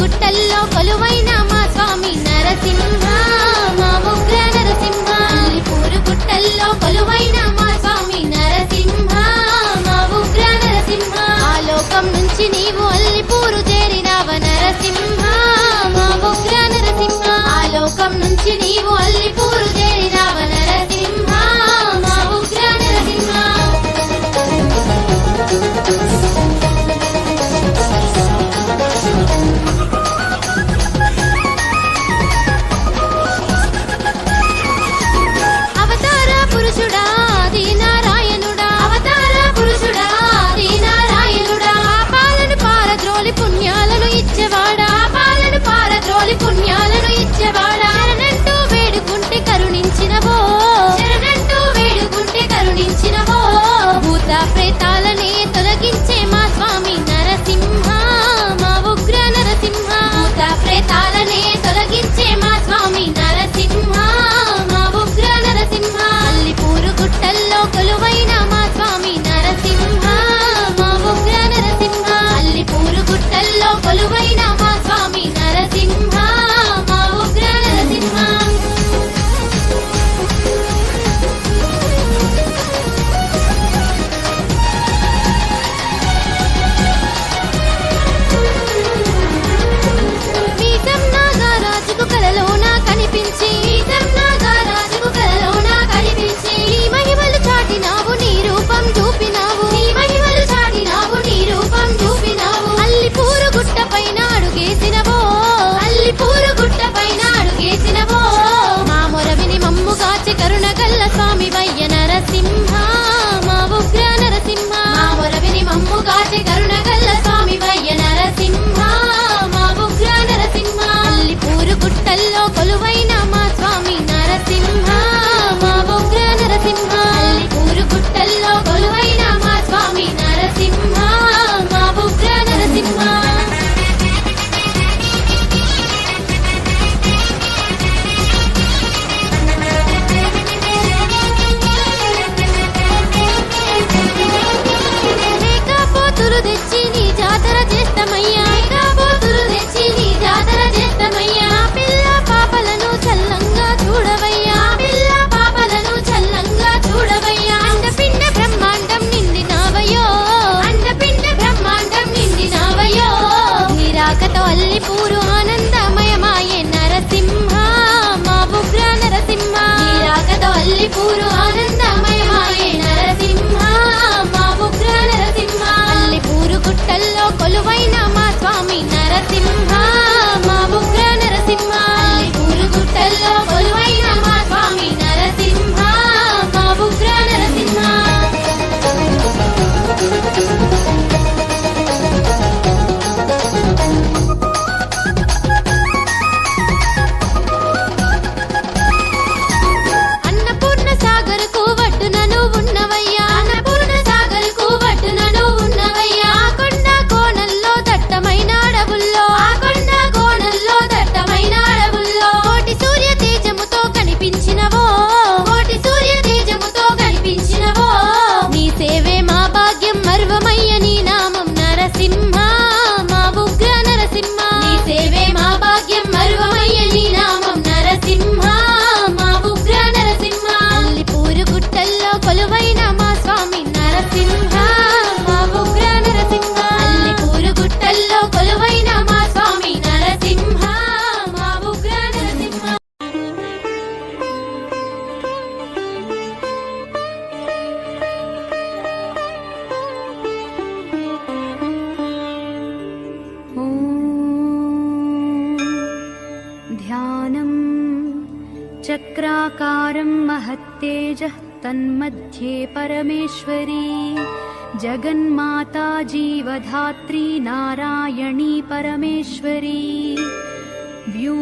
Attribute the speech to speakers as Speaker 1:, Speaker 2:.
Speaker 1: గుట్టల్లో కొలువైన మా స్వామి నరసింహ మా ఉగ్ర నరసింహ. పూరు గుట్టల్లో కొలువైన మా స్వామి నరసింహ మా ఉగ్ర నరసింహ. ఆ లోకం నుంచి నీవు అల్లిపూరు చేరినావ నరసింహ మా ఉగ్ర నరసింహ. ఆ లోకం నుంచి నీవు California.
Speaker 2: वक्राकारं महत्तेजः तन्मध्ये
Speaker 1: परमेश्वरी।
Speaker 2: जगन्माता जीवधात्री नारायणी परमेश्वरी। व्यूह